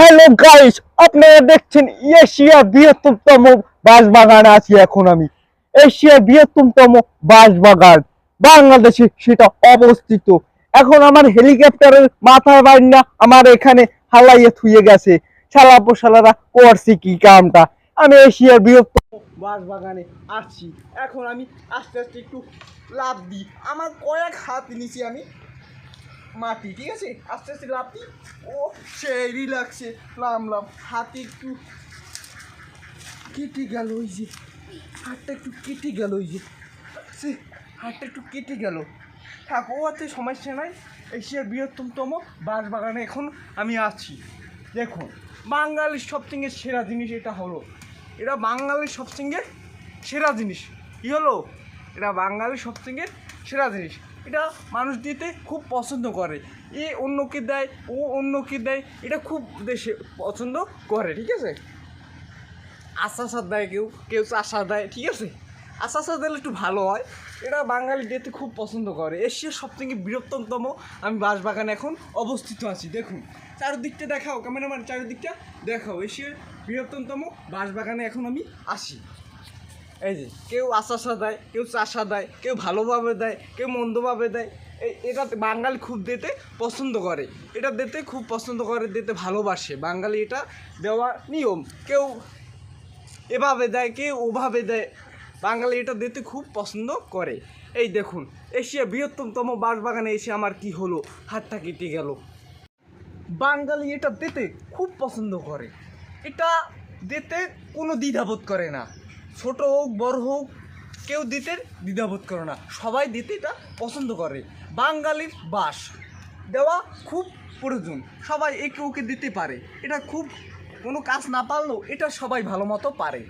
Hello guys আপনারা দেখছেন এশিয়ার বৃহত্তমতম বাঁশ বাগানে আছি এখন আমি। এশিয়ার বৃহত্তমতম বাঁশ বাগান বাংলাদেশে সেটা অবস্থিত। এখন আমার হেলিকপ্টারের মাথায় বাইর না আমার এখানে হালাইয়ে থুয়ে গেছে। শালা পোশালারা করছি কি কামটা? আমি এশিয়ার বৃহত্তম বাঁশ বাগানে আসছি এখন আমি আস্তে আস্তে একটু লাভ দিই। আমার কয়েক হাত নিচে আমি মাটি, ঠিক আছে? আস্তে আস্তে লাফি ও, সেই রিল্যাক্সে নামলাম হাতে একটু কেটে গেল ওই যে। হাতটা একটু কেটে গেল ওই যে। সে, হাতটা একটু কেটে গেল। থাক ও আছে সমস্যা নাই। এশিয়ার বৃহত্তমতম বাগানে এখন আমি আছি। দেখুন, বাঙালির সবথেকে সেরা জিনিস এটা হলো এটা বাঙালির সবথেকে সেরা জিনিস। কী হলো? এটা বাঙালির সবথেকে সেরা জিনিস। এটা মানুষ দিতে খুব পছন্দ করে। এ অন্যকে দেয়, ও অন্যকে দেয়, এটা খুব দেশে পছন্দ করে, ঠিক আছে? আশা সার দেয় কেউ কেউ চাষা দেয়, ঠিক আছে? আশা সার দিলে একটু ভালো হয়। এটা বাঙালি দিতে খুব পছন্দ করে। এশিয়ার সবথেকে বৃহত্তমতম, আমি বাঁশবাগানে এখন অবস্থিত আছি, দেখুন। চারিদিকটা দেখাও, ক্যামেরাম্যান, চারিদিকটা দেখাও। এশিয়ার বৃহত্তমতম বাঁশবাগানে এখন আমি আসি এই যে, কেউ আশা দেয়, কেউ চাষা দেয়, কেউ ভালোভাবে দেয়, কেউ মন্দভাবে দেয়। এই, এটা বাঙালি খুব দিতে পছন্দ করে। এটা দিতে খুব পছন্দ করে, দিতে ভালোবাসে। বাঙালি এটা দেওয়া নিয়ম। কেউ এভাবে দেয়, কেউ ওভাবে দেয়। বাঙালি এটা দিতে খুব পছন্দ করে। এই দেখুন, এশিয়া বৃহত্তমতম বাঁশবাগানে এসে আমার কি হলো? হাতটা কেটে গেল। বাঙালি এটা দিতে খুব পছন্দ করে। এটা দিতে কোনো দ্বিধাবোধ করে না। ছোট হোক, বড় হোক, কেউ দিতে দ্বিধাবোধ করে না। সবাই দিতে এটা পছন্দ করে। বাঙালির বাস। দেওয়া খুব প্রয়োজন। সবাই একে ওকে দিতে পারে। এটা খুব কোনো কাজ না পারলেও এটা সবাই ভালো মতো পারে।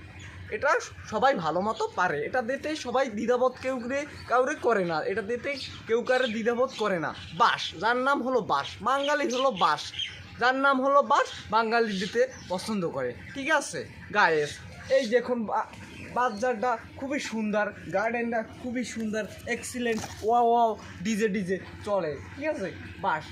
এটা সবাই ভালো মতো পারে। এটা দিতে সবাই দ্বিধাবোধ কেউ কাউরে করে না। এটা দিতে কেউ কারে দ্বিধাবোধ করে না। বাস। যার নাম হলো বাস। বাঙালি হলো বাস। যার নাম হলো বাস, বাঙালি দিতে পছন্দ করে। ঠিক আছে? গায়েস, এই দেখুন বাজারটা খুবই সুন্দর গার্ডেনটা খুবই সুন্দর এক্সিলেন্ট ওয়া ওয়াও ডিজে ডিজে চলে, ঠিক আছে? বাস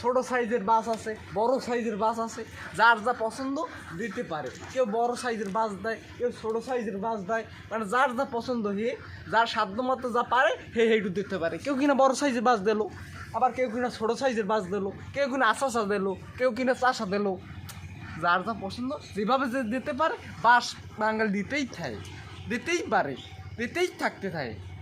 ছোট সাইজের বাস আছে, বড় সাইজের বাস আছে, যার যা পছন্দ দিতে পারে। কেউ বড় সাইজের বাস দেয়, কেউ ছোট সাইজের বাস দেয় মানে যার যা পছন্দ হে, যার সাধ্য মতো যা পারে, হে হেটু দিতে পারে। কেউ কিনা বড় সাইজের বাস দিলো, আবার কেউ কিনা ছোট সাইজের বাস দিলো, কেউ কিনা আশাশা দিলো, কেউ কিনা চাষা দিলো। যার যা পছন্দ, যেভাবে যে দিতে পারে, বাস বাঙাল দিতেই থাকে, দিতেই পারে, দিতেই থাকতে থাকে।